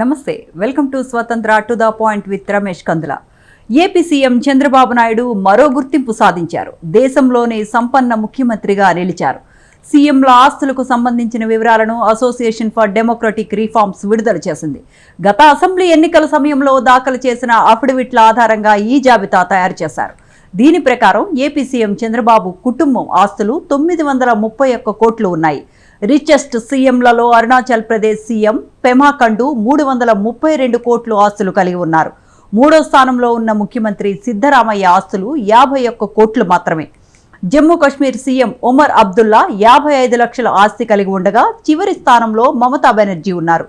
నమస్తే welcome to Swatantra to the point with Ramesh Kandula. AP CM Chandrababu Naidu మరో గుర్తింపు సాధించారు. దేశంలోనే సంపన్న ముఖ్యమంత్రిగా నిలిచారు. సీఎంల ఆస్తులకు సంబంధించిన వివరాలను అసోసియేషన్ ఫర్ డెమోక్రటిక్ రిఫార్మ్స్ విడుదల చేసింది. గత అసెంబ్లీ ఎన్నికల సమయంలో దాఖలు చేసిన అఫిడవిట్ల ఆధారంగా ఈ జాబితా తయారు చేశారు. దీని ప్రకారం ఏపీ సీఎం చంద్రబాబు కుటుంబం ఆస్తులు తొమ్మిది వందల ముప్పై ఒక్క కోట్లు ఉన్నాయి. రిచెస్ట్ సీఎంలలో అరుణాచల్ ప్రదేశ్ సీఎం పెమా ఖండు మూడు వందల ముప్పై రెండు కోట్లు ఆస్తులు కలిగి ఉన్నారు. మూడో స్థానంలో ఉన్న ముఖ్యమంత్రి సిద్ధరామయ్య ఆస్తులు యాభై ఒక్క కోట్లు మాత్రమే. జమ్మూ కాశ్మీర్ సీఎం ఒమర్ అబ్దుల్లా యాభై ఐదు లక్షల ఆస్తి కలిగి ఉండగా చివరి స్థానంలో మమతా బెనర్జీ ఉన్నారు.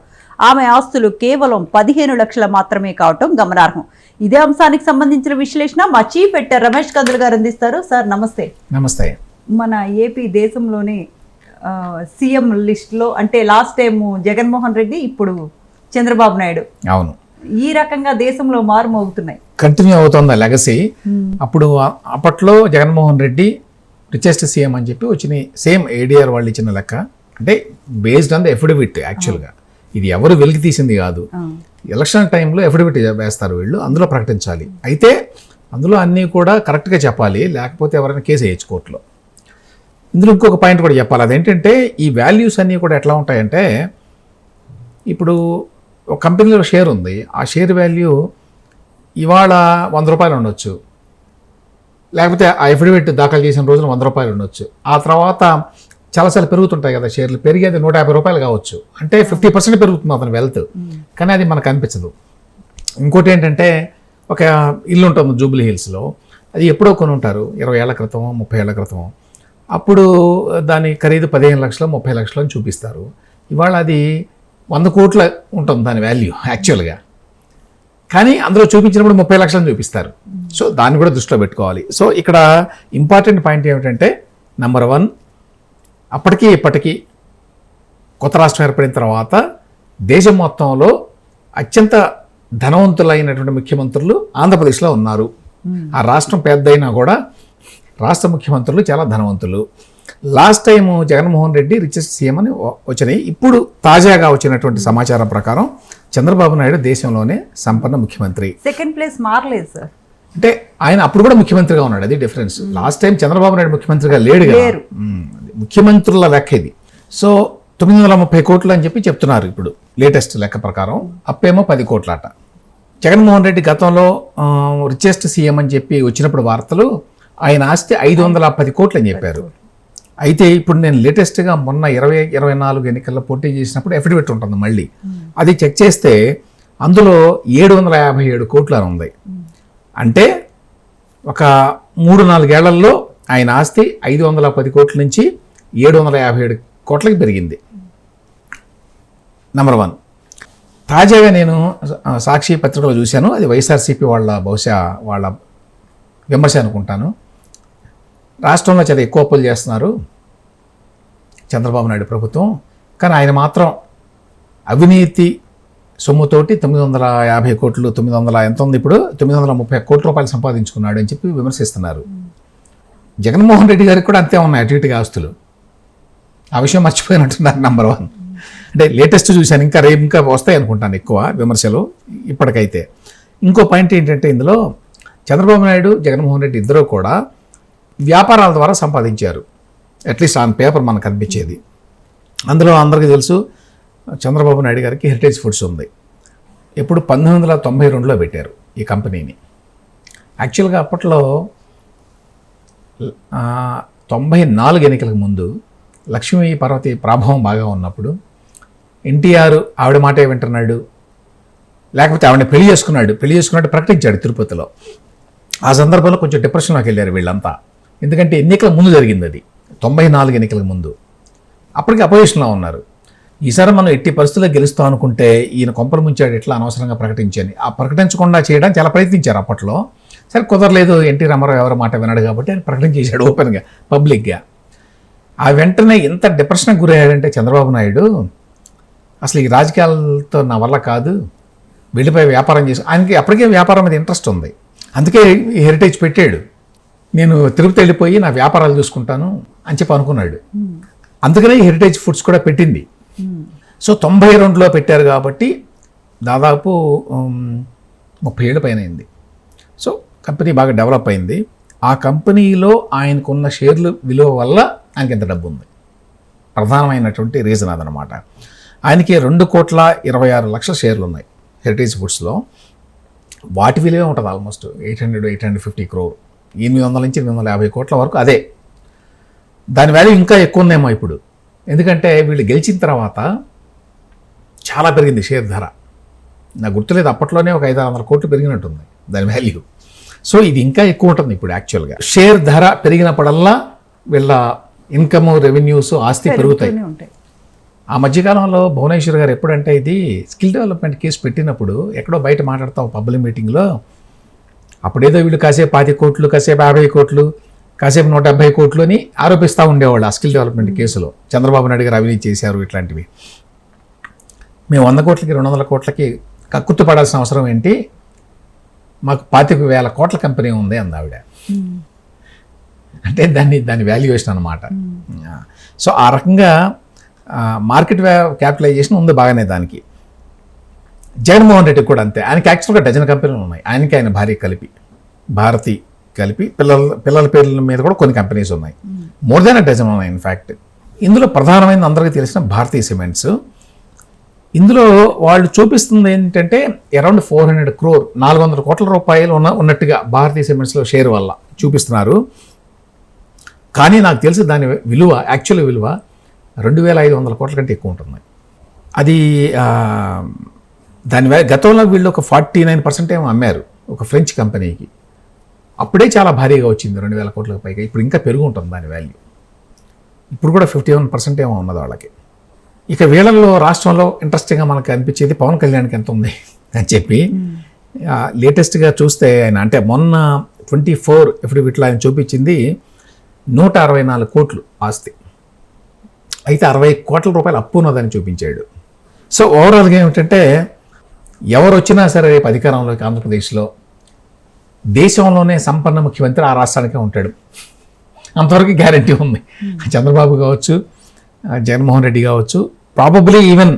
ఆమె ఆస్తులు కేవలం పదిహేను లక్షల మాత్రమే కావటం గమనార్హం. ఇదే అంశానికి సంబంధించిన విశ్లేషణ మా చీఫ్ ఎడిటర్ రమేష్ కందులు గారు అందిస్తారు. సార్ నమస్తే. నమస్తే. మన ఏపీ దేశంలోనే సీఎం లిస్టులో అంటే లాస్ట్ టైం జగన్మోహన్ రెడ్డి ఇప్పుడు చంద్రబాబు నాయుడు. అవును. ఈ రకంగా దేశంలో మారుమోగుతున్నాయి కంటిన్యూ అవుతుంది లెగసీ అప్పుడు ఆ- అప్పట్లో జగన్మోహన్ రెడ్డి రిచెస్ట్ సీఎం అని చెప్పి వచ్చిన సేమ్ ఏడిఆర్ వాళ్ళు ఇచ్చిన లెక్క. అంటే బేస్డ్ ఆన్ ద ఎఫిడవిట్ యాక్చువల్గా ఇది ఎవరు వెలికి తీసింది కాదు. ఎలక్షన్ టైంలో ఎఫిడవిట్ వేస్తారు వీళ్ళు అందులో ప్రకటించాలి. అయితే అందులో అన్నీ కూడా కరెక్ట్గా చెప్పాలి. లేకపోతే ఎవరైనా కేసు వేయచ్చు కోర్టులో. ఇందులో ఇంకొక పాయింట్ కూడా చెప్పాలి. అదేంటంటే ఈ వాల్యూస్ అన్నీ కూడా ఎట్లా ఉంటాయంటే ఇప్పుడు ఒక కంపెనీలో షేర్ ఉంది. ఆ షేర్ వాల్యూ ఇవాళ వంద రూపాయలు ఉండొచ్చు. లేకపోతే ఆ ఎఫిడవిట్ దాఖలు చేసిన రోజున వంద రూపాయలు ఉండొచ్చు. ఆ తర్వాత చాలాసార్లు పెరుగుతుంటాయి కదా షేర్లు. పెరిగి అది నూట యాభై రూపాయలు కావచ్చు. అంటే ఫిఫ్టీ పర్సెంట్ పెరుగుతుంది అతని వెల్త్. కానీ అది మనకు అనిపించదు. ఇంకోటి ఏంటంటే ఒక ఇల్లు ఉంటుంది జూబ్లీ హిల్స్లో. అది ఎప్పుడో కొని ఉంటారు ఇరవై ఏళ్ళ క్రితం ముప్పై ఏళ్ళ క్రితం అప్పుడు దాని ఖరీదు పదిహేను లక్షలు ముప్పై లక్షలు అని చూపిస్తారు. ఇవాళ అది వంద కోట్ల ఉంటుంది దాని వాల్యూ యాక్చువల్గా. కానీ అందులో చూపించినప్పుడు ముప్పై లక్షలను చూపిస్తారు. సో దాన్ని కూడా దృష్టిలో పెట్టుకోవాలి. సో ఇక్కడ ఇంపార్టెంట్ పాయింట్ ఏమిటంటే నెంబర్ వన్ అప్పటికి ఇప్పటికీ కొత్త రాష్ట్రం ఏర్పడిన తర్వాత దేశం మొత్తంలో అత్యంత ధనవంతులైనటువంటి ముఖ్యమంత్రులు ఆంధ్రప్రదేశ్లో ఉన్నారు. ఆ రాష్ట్రం పెద్దయినా కూడా రాష్ట్ర ముఖ్యమంత్రులు చాలా ధనవంతులు. Last time Jaganmohan Reddy richest CM అని వచ్చినాయి. ఇప్పుడు తాజాగా వచ్చినటువంటి సమాచారం ప్రకారం చంద్రబాబు నాయుడు దేశంలోనే సంపన్న ముఖ్యమంత్రి. సెకండ్ ప్లేస్ మారలేదు సార్ అంటే ఆయన అప్పుడు కూడా ముఖ్యమంత్రిగా ఉన్నాడు. అది difference last time Chandrababu Naidu ముఖ్యమంత్రిగా లేడు. మ్మ్. ముఖ్యమంత్రుల లెక్క ఇది. సో తొమ్మిది వందల ముప్పై కోట్లు అని చెప్పి చెప్తున్నారు ఇప్పుడు. లేటెస్ట్ లెక్క ప్రకారం. అప్పేమో పది కోట్లట. జగన్మోహన్ రెడ్డి గతంలో రిచెస్ట్ సీఎం అని చెప్పి వచ్చినప్పుడు వార్తలు ఆయన ఆస్తి ఐదు వందల పది కోట్లు అని చెప్పారు. అయితే ఇప్పుడు నేను లేటెస్ట్గా మొన్న ఇరవై ఇరవై నాలుగు ఎన్నికల్లో పోటీ చేసినప్పుడు ఎఫిడవిట్ ఉంటుంది మళ్ళీ. అది చెక్ చేస్తే అందులో ఏడు వందల యాభై ఏడు కోట్లు అని ఉంది. అంటే ఒక మూడు నాలుగేళ్ళలో ఆయన ఆస్తి ఐదు వందల పది కోట్ల నుంచి ఏడు వందల యాభై ఏడు కోట్లకి పెరిగింది. నెంబర్ వన్ తాజాగా నేను సాక్షి పత్రికలో చూశాను. అది వైఎస్ఆర్సీపీ వాళ్ళ బహుశా వాళ్ళ విమర్శ అనుకుంటాను. రాష్ట్రంలో చాలా ఎక్కువ అప్పులు చేస్తున్నారు చంద్రబాబు నాయుడు ప్రభుత్వం. కానీ ఆయన మాత్రం అవినీతి సొమ్ముతోటి తొమ్మిది వందల యాభై కోట్లు తొమ్మిది వందల ఎంత ఉంది ఇప్పుడు? తొమ్మిది వందల ముప్పై కోట్ల రూపాయలు సంపాదించుకున్నాడు అని చెప్పి విమర్శిస్తున్నారు. జగన్మోహన్ రెడ్డి గారికి కూడా అంతే ఉన్నాయి అటు ఇటుగా ఆస్తులు. ఆ విషయం మర్చిపోయినట్టున్నారు నెంబర్ వన్ అంటే లేటెస్ట్ చూశాను ఇంకా రేపు ఇంకా వస్తాయి అనుకుంటాను ఎక్కువ విమర్శలు ఇప్పటికైతే. ఇంకో పాయింట్ ఏంటంటే ఇందులో చంద్రబాబు నాయుడు జగన్మోహన్ రెడ్డి ఇద్దరూ కూడా వ్యాపారాల ద్వారా సంపాదించారు. అట్లీస్ట్ ఆన్ పేపర్ మనకు కనిపించేది అందులో అందరికీ తెలుసు చంద్రబాబు నాయుడు గారికి హెరిటేజ్ ఫుడ్స్ ఉంది. ఎప్పుడు పంతొమ్మిది వందల తొంభై రెండులో పెట్టారు ఈ కంపెనీని. యాక్చువల్గా అప్పట్లో తొంభై నాలుగు ఎన్నికలకు ముందు లక్ష్మీ పార్వతి ప్రాభవం బాగా ఉన్నప్పుడు ఎన్టీఆర్ ఆవిడ మాటే వింటున్నాడు. లేకపోతే ఆవిడని పెళ్ళి చేసుకున్నాడు. పెళ్ళి చేసుకున్నట్టు ప్రకటించాడు తిరుపతిలో. ఆ సందర్భంలో కొంచెం డిప్రెషన్లోకి వెళ్ళారు వీళ్ళంతా. ఎందుకంటే ఎన్నికల ముందు జరిగింది అది. తొంభై నాలుగు ఎన్నికల ముందు. అప్పటికి అపోజిషన్లో ఉన్నారు. ఈసారి మనం ఎట్టి పరిస్థితుల్లో గెలుస్తాం అనుకుంటే ఈయన కొంపలు ముంచాడు ఎట్లా అనవసరంగా ప్రకటించని. ఆ ప్రకటించకుండా చేయడానికి చాలా ప్రయత్నించారు అప్పట్లో. సరే కుదరలేదు ఎన్టీ రామారావు ఎవరి మాట విన్నాడు కాబట్టి ఆయన ప్రకటించేశాడు ఓపెన్గా పబ్లిక్గా. ఆ వెంటనే ఎంత డిప్రెషన్కి గురయ్యాడంటే చంద్రబాబు నాయుడు అసలు ఈ రాజకీయాలతో నా వల్ల కాదు. వెళ్ళిపోయి వ్యాపారం చేసి ఆయనకి అప్పటికే వ్యాపారం మీద ఇంట్రెస్ట్ ఉంది. అందుకే ఈ హెరిటేజ్ పెట్టాడు. నేను తిరుపతి వెళ్ళిపోయి నా వ్యాపారాలు చూసుకుంటాను అని చెప్పి అనుకున్నాడు. అందుకనే హెరిటేజ్ ఫుడ్స్ కూడా పెట్టింది. సో తొంభై రెండులో పెట్టారు కాబట్టి దాదాపు ముప్పై ఏళ్ళ పైన అయింది. సో కంపెనీ బాగా డెవలప్ అయింది. ఆ కంపెనీలో ఆయనకున్న షేర్లు విలువ వల్ల ఆయనకి ఎంత డబ్బు ఉంది. ప్రధానమైనటువంటి రీజన్ అదనమాట ఆయనకి రెండు కోట్ల ఇరవై ఆరు లక్షల షేర్లు ఉన్నాయి హెరిటేజ్ ఫుడ్స్లో వాటి విలువే ఉంటుంది almost eight hundred eight hundred fifty crore ఎనిమిది వందల నుంచి ఎనిమిది వందల యాభై కోట్ల వరకు అదే. దాని వాల్యూ ఇంకా ఎక్కువ ఉందేమో ఇప్పుడు. ఎందుకంటే వీళ్ళు గెలిచిన తర్వాత చాలా పెరిగింది షేర్ ధర. నాకు గుర్తులేదు అప్పట్లోనే ఒక ఐదు వందల కోట్లు పెరిగినట్టుంది దాని వాల్యూ సో ఇది ఇంకా ఎక్కువ ఉంటుంది ఇప్పుడు యాక్చువల్గా షేర్ ధర పెరిగినప్పుడల్లా వీళ్ళ ఇన్కమ్ రెవెన్యూస్ ఆస్తి పెరుగుతాయి. ఆ మధ్యకాలంలో భువనేశ్వర్ గారు ఎప్పుడంటే ఇది స్కిల్ డెవలప్మెంట్ కేసు పెట్టినప్పుడు ఎక్కడో బయట మాట్లాడతాం పబ్లిక్ మీటింగ్లో అప్పుడేదో వీళ్ళు కాసేపు పాతి కోట్లు కాసేపు యాభై కోట్లు కాసేపు నూట డెబ్బై కోట్లు అని ఆరోపిస్తూ ఉండేవాళ్ళు ఆ స్కిల్ డెవలప్మెంట్ కేసులో. చంద్రబాబు నాయుడు గారు అవినీతి చేశారు ఇట్లాంటివి. మేము వంద కోట్లకి రెండు వందల కోట్లకి కక్కుర్తి పడాల్సిన అవసరం ఏంటి? మాకు పాతిక వేల కోట్ల కంపెనీ ఉంది అంది ఆవిడ. అంటే దాన్ని దాని వాల్యుయేషన్ అనమాట సో ఆ రకంగా మార్కెట్ క్యాపిటలైజేషన్ ఉంది బాగానే దానికి. జగన్మోహన్ రెడ్డి కూడా అంతే. ఆయనకి యాక్చువల్గా డజన్ కంపెనీలు ఉన్నాయి. ఆయనకి ఆయన భార్య కలిపి భారతి కలిపి పిల్లల పిల్లల పేర్ల మీద కూడా కొన్ని కంపెనీస్ ఉన్నాయి. మోర్ దాన్ డజన్ ఉన్నాయి ఇన్ఫ్యాక్ట్ ఇందులో ప్రధానమైన అందరికీ తెలిసిన భారతీయ సిమెంట్స్. ఇందులో వాళ్ళు చూపిస్తుంది ఏంటంటే అరౌండ్ ఫోర్ హండ్రెడ్ క్రోర్ నాలుగు వందల కోట్ల రూపాయలు ఉన్న ఉన్నట్టుగా భారతీయ సిమెంట్స్లో షేర్ వల్ల చూపిస్తున్నారు. కానీ నాకు తెలిసి దాని విలువ యాక్చువల్ విలువ రెండు వేల ఐదు వందల కోట్ల కంటే ఎక్కువ ఉంటుంది అది దాని గతంలో వీళ్ళు ఒక ఫార్టీ నైన్ పర్సెంట్ ఏమో అమ్మారు ఒక ఫ్రెంచ్ కంపెనీకి. అప్పుడే చాలా భారీగా వచ్చింది రెండు వేల కోట్లకు పైగా. ఇప్పుడు ఇంకా పెరుగు ఉంటుంది దాని వాల్యూ ఇప్పుడు కూడా ఫిఫ్టీ వన్ పర్సెంట్ ఏమో ఉన్నది వాళ్ళకి. ఇక వీళ్ళల్లో రాష్ట్రంలో ఇంట్రెస్టింగ్గా మనకు అనిపించేది పవన్ కళ్యాణ్కి ఎంత ఉంది అని చెప్పి లేటెస్ట్గా చూస్తే ఆయన అంటే మొన్న ట్వంటీ ఫోర్ ఎఫిడవిట్లో ఆయన చూపించింది నూట అరవై నాలుగు కోట్లు ఆస్తి. అయితే అరవై కోట్ల రూపాయలు అప్పు ఉన్నదని చూపించాడు. సో ఓవరాల్గా ఏమిటంటే ఎవరు వచ్చినా సరే రేపు అధికారంలోకి ఆంధ్రప్రదేశ్లో దేశంలోనే సంపన్న ముఖ్యమంత్రి ఆ రాష్ట్రానికే ఉంటాడు. అంతవరకు గ్యారంటీ ఉంది. చంద్రబాబు కావచ్చు జగన్మోహన్ రెడ్డి కావచ్చు ప్రాబబ్లీ ఈవెన్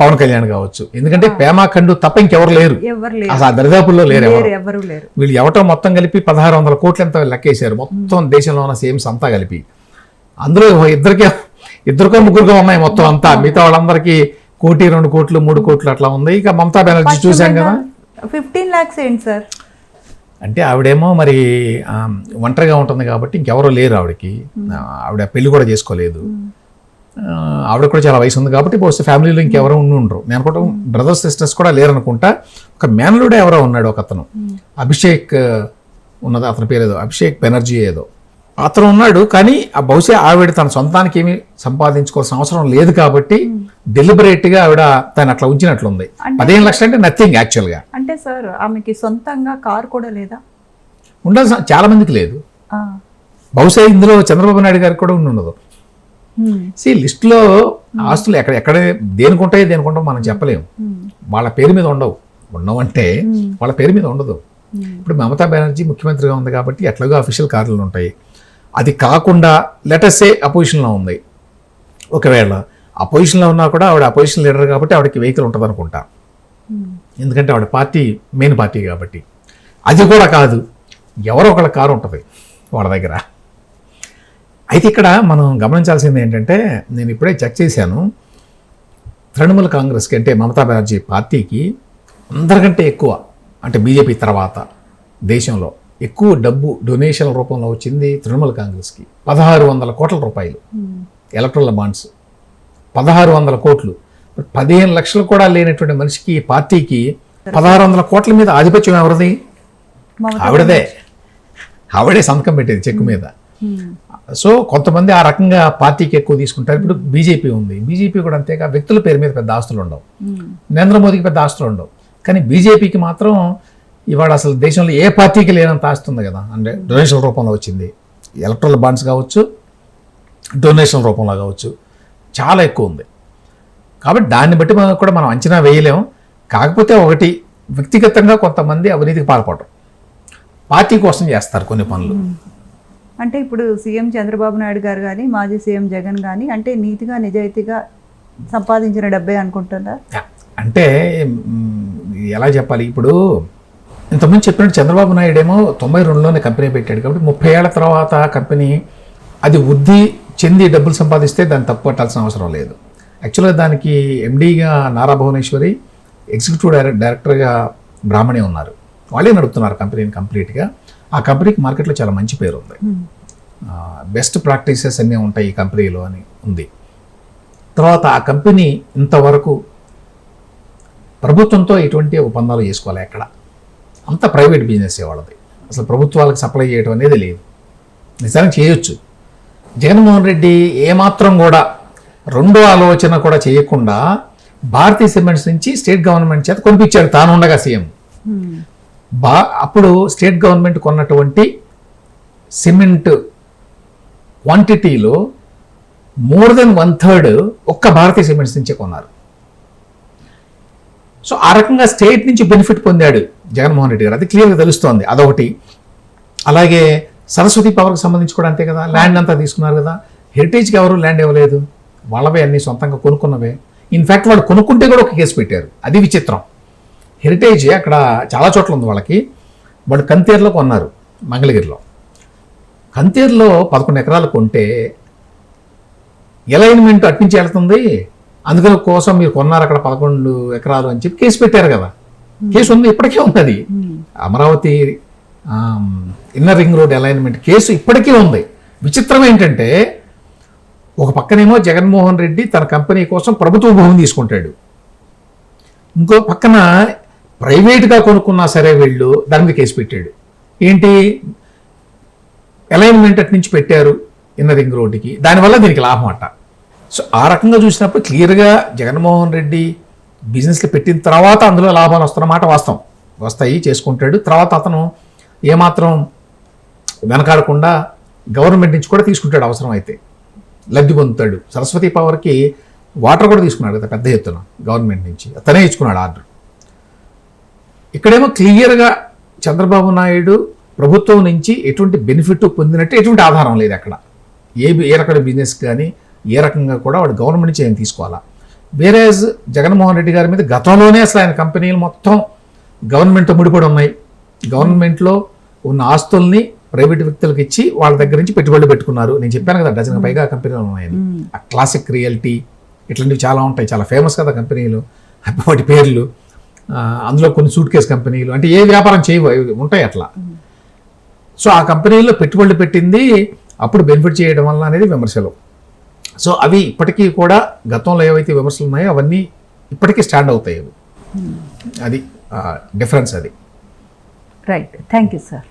పవన్ కళ్యాణ్ కావచ్చు. ఎందుకంటే పేమాఖండు తప్ప ఇంకెవరు లేరు. అసలు ఆ దరిదాపుల్లో లేరు ఎవరు. వీళ్ళు ఎవటో మొత్తం కలిపి పదహారు వందల కోట్లు ఎంత లెక్కేశారు. మొత్తం దేశంలో ఉన్న సేమ్స్ అంతా కలిపి. అందులో ఇద్దరికే ఇద్దరికో ముగ్గురికో ఉన్నాయి మొత్తం అంతా. మిగతా వాళ్ళందరికీ కోటి రెండు కోట్లు మూడు కోట్లు అట్లా ఉంది. ఇక మమతా బెనర్జీ చూసాం కదా. ఫిఫ్టీన్ లాక్స్ ఏంటి సార్? అంటే ఆవిడేమో మరి ఒంటరిగా ఉంటుంది కాబట్టి ఇంకెవరో లేరు ఆవిడకి. ఆవిడ పెళ్ళి కూడా చేసుకోలేదు. ఆవిడ కూడా చాలా వయసు ఉంది కాబట్టి బహుశా ఫ్యామిలీలో ఇంకెవరో ఉండి ఉండరు. నేను అనుకుంటా బ్రదర్స్ సిస్టర్స్ కూడా లేరనుకుంటా ఒక మేనలుడే ఎవరో ఉన్నాడు ఒక అతను అభిషేక్ ఉన్నది అతని పేరు ఏదో అభిషేక్ బెనర్జీ ఏదో. అతను ఉన్నాడు కానీ ఆ బహుశా ఆవిడ తన సొంతానికి ఏమి సంపాదించుకోవాల్సిన అవసరం లేదు కాబట్టి deliberate గా ఆవిడ తను అట్లా ఉంచినట్లుంది. పదిహేను లక్షలు అంటే నథింగ్ యాక్చువల్గా అంటే సార్ ఆమెకి సొంతంగా కార్ కూడా లేదా? ఉండాల్సిన చాలా మందికి లేదు. బహుశా ఇందులో చంద్రబాబు నాయుడు గారికి కూడా ఉండి ఉండదు. హ్మ్. సి లిస్టులో ఆస్తులు ఎక్కడ ఎక్కడ దేనికి ఉంటాయో దేనికి ఉండవు మనం చెప్పలేము. వాళ్ళ పేరు మీద ఉండవు. ఉండవంటే వాళ్ళ పేరు మీద ఉండదు. ఇప్పుడు మమతా బెనర్జీ ముఖ్యమంత్రిగా ఉంది కాబట్టి ఎట్లాగో అఫీషియల్ కార్లు ఉంటాయి. అది కాకుండా లెటర్సే అపోజిషన్లో ఉంది. ఒకవేళ అపోజిషన్లో ఉన్నా కూడా ఆవిడ అపోజిషన్ లీడర్ కాబట్టి ఆవిడకి వెహికల్ ఉంటుంది అనుకుంటా హ్మ్. ఎందుకంటే ఆవిడ పార్టీ మెయిన్ పార్టీ కాబట్టి. అది కూడా కాదు. ఎవరో ఒకళ్ళ కారు ఉంటుంది వాళ్ళ దగ్గర. అయితే ఇక్కడ మనం గమనించాల్సింది ఏంటంటే నేను ఇప్పుడే చెక్ చేశాను. తృణమూల్ కాంగ్రెస్కి అంటే మమతా బెనర్జీ పార్టీకి అందరికంటే ఎక్కువ అంటే బీజేపీ తర్వాత దేశంలో ఎక్కువ డబ్బు డొనేషన్ రూపంలో వచ్చింది తృణమూల్ కాంగ్రెస్కి. పదహారు వందల కోట్ల రూపాయలు. హ్మ్. Electoral bonds. పదహారు వందల కోట్లు. పదిహేను లక్షలు కూడా లేనటువంటి మనిషికి పార్టీకి పదహారు వందల కోట్ల మీద ఆధిపత్యం ఎవరిది? ఆవిడదే. ఆవిడే సంతకం పెట్టేది చెక్కు మీద. హ్మ్. సో కొంతమంది ఆ రకంగా పార్టీకి ఎక్కువ తీసుకుంటారు. ఇప్పుడు బీజేపీ ఉంది. బీజేపీ కూడా అంతేగా వ్యక్తుల పేరు మీద పెద్ద ఆస్తులు ఉండవు హ్మ్. నరేంద్ర మోదీకి పెద్ద ఆస్తులు ఉండవు కానీ బీజేపీకి మాత్రం ఇవాళ అసలు దేశంలో ఏ పార్టీకి లేనంత ఆస్తి ఉంది కదా? అంటే డొనేషన్ రూపంలో వచ్చింది. ఎలక్ట్రల్ బాండ్స్ కావచ్చు డొనేషన్ రూపంలో కావచ్చు చాలా ఎక్కువ ఉంది. కాబట్టి దాన్ని బట్టి మనం కూడా మనం అంచనా వేయలేం కాకపోతే ఒకటి వ్యక్తిగతంగా కొంతమంది అవినీతికి పాల్పడరు. పార్టీ కోసం చేస్తారు కొన్ని పనులు. అంటే ఇప్పుడు సీఎం చంద్రబాబు నాయుడు గారు కానీ మాజీ సీఎం జగన్ కానీ అంటే నీతిగా నిజాయితీగా సంపాదించిన డబ్బే అనుకుంటుందా అంటే ఎలా చెప్పాలి? ఇప్పుడు ఇంతకుముందు చెప్పినట్టు చంద్రబాబు నాయుడు ఏమో తొంభై రెండులోనే కంపెనీ పెట్టాడు కాబట్టి ముప్పై ఏళ్ళ తర్వాత కంపెనీ అది వృద్ధి చెంది డబ్బులు సంపాదిస్తే దాన్ని తప్పు పట్టాల్సిన అవసరం లేదు. యాక్చువల్గా దానికి ఎండీగా నారా భువనేశ్వరి ఎగ్జిక్యూటివ్ డైరెక్ట్ డైరెక్టర్గా బ్రాహ్మణి ఉన్నారు. వాళ్ళే నడుపుతున్నారు కంపెనీని కంప్లీట్గా. ఆ కంపెనీకి మార్కెట్లో చాలా మంచి పేరు ఉంది. బెస్ట్ ప్రాక్టీసెస్ అన్నీ ఉంటాయి ఈ కంపెనీలో అని ఉంది. తర్వాత ఆ కంపెనీ ఇంతవరకు ప్రభుత్వంతో ఎటువంటి ఒప్పందాలు చేసుకోవాలి ఎక్కడ? అంత ప్రైవేట్ బిజినెస్ వాళ్ళది. అసలు ప్రభుత్వాలకు సప్లై చేయడం అనేది లేదు. నిజానికి చేయొచ్చు. జగన్మోహన్ రెడ్డి ఏమాత్రం కూడా రెండో ఆలోచన కూడా చేయకుండా భారతీయ సిమెంట్స్ నుంచి స్టేట్ గవర్నమెంట్ చేత కొనిపించాడు. తాను ఉండగా సీఎం. బా అప్పుడు స్టేట్ గవర్నమెంట్ కొన్నటువంటి సిమెంట్ క్వాంటిటీలో మోర్ దెన్ వన్ థర్డ్ ఒక్క భారతీయ సిమెంట్స్ నుంచే కొన్నారు. సో ఆ రకంగా స్టేట్ నుంచి బెనిఫిట్ పొందాడు జగన్మోహన్ రెడ్డి గారు. అది క్లియర్గా తెలుస్తోంది. అదొకటి. అలాగే సరస్వతి పవర్కి సంబంధించి కూడా అంతే కదా. ల్యాండ్ అంతా తీసుకున్నారు కదా. హెరిటేజ్కి ఎవరు ల్యాండ్ ఇవ్వలేదు. వాళ్ళవే అన్ని సొంతంగా కొనుక్కున్నవే. ఇన్ఫ్యాక్ట్ వాళ్ళు కొనుక్కుంటే కూడా ఒక కేసు పెట్టారు. అది విచిత్రం. హెరిటేజ్ అక్కడ చాలా చోట్ల ఉంది వాళ్ళకి. వాళ్ళు కంతేరులో కొన్నారు మంగళగిరిలో. కంతేరులో పదకొండు ఎకరాలు కొంటే అలైన్మెంట్ అట్నుంచి వెళ్తుంది అందుకని కోసం మీరు కొన్నారు అక్కడ పదకొండు ఎకరాలు అని చెప్పి కేసు పెట్టారు కదా. కేసు ఉంది ఇప్పటికే ఉన్నది. Amaravati inner ring road alignment case ఇప్పటికీ ఉంది. విచిత్రం ఏంటంటే ఒక పక్కనేమో జగన్మోహన్ రెడ్డి తన కంపెనీ కోసం ప్రభుత్వ భూమి తీసుకుంటాడు. ఇంకో పక్కన ప్రైవేట్గా కొనుక్కున్నా సరే వీళ్ళు దాని మీద కేసు పెట్టాడు. ఏంటి? అలైన్మెంట్ అటు నుంచి పెట్టారు ఇన్నర్ రింగ్ రోడ్డుకి దానివల్ల దీనికి లాభం అంట. సో ఆ రకంగా చూసినప్పుడు క్లియర్గా జగన్మోహన్ రెడ్డి బిజినెస్లు పెట్టిన తర్వాత అందులో లాభాలు వస్తున్నమాట వాస్తవం. వస్తాయి చేసుకుంటాడు. తర్వాత అతను ఏమాత్రం వెనకాడకుండా గవర్నమెంట్ నుంచి కూడా తీసుకుంటాడు అవసరం అయితే లబ్ధి పొందుతాడు. సరస్వతి పవర్కి వాటర్ కూడా తీసుకున్నాడు కదా పెద్ద ఎత్తున గవర్నమెంట్ నుంచి. అతనే ఇచ్చుకున్నాడు ఆర్డర్. ఇక్కడేమో క్లియర్గా చంద్రబాబు నాయుడు ప్రభుత్వం నుంచి ఎటువంటి బెనిఫిట్ పొందినట్టు ఎటువంటి ఆధారం లేదు అక్కడ. ఏ ఏ రకమైన బిజినెస్ కానీ ఏ రకంగా కూడా వాడు గవర్నమెంట్ నుంచి ఏం తీసుకోవాలా? వేరేజ్ జగన్మోహన్ రెడ్డి గారి మీద గతంలోనే అసలు ఆయన కంపెనీలు మొత్తం గవర్నమెంట్తో ముడిపడి ఉన్నాయి. గవర్నమెంట్లో ఉన్న ఆస్తుల్ని ప్రైవేట్ వ్యక్తులకు ఇచ్చి వాళ్ళ దగ్గర నుంచి పెట్టుబడులు పెట్టుకున్నారు. నేను చెప్పాను కదా డజన్ పైగా కంపెనీలు ఉన్నాయని. ఆ క్లాసిక్ రియాలిటీ ఇట్లాంటివి చాలా ఉంటాయి. చాలా ఫేమస్ కదా కంపెనీలు. వాటి పేర్లు. అందులో కొన్ని సూట్ కేస్ కంపెనీలు. అంటే ఏ వ్యాపారం చేయవు ఉంటాయి అట్లా. సో ఆ కంపెనీలో పెట్టుబడులు పెట్టింది అప్పుడు బెనిఫిట్ చేయడం వల్ల అనేది విమర్శలు. సో అవి ఇప్పటికీ కూడా గతంలో ఏవైతే విమర్శలు ఉన్నాయో అవన్నీ ఇప్పటికీ స్టాండ్ అవుతాయి అవి. అది డిఫరెన్స్ అది. Right thank you sir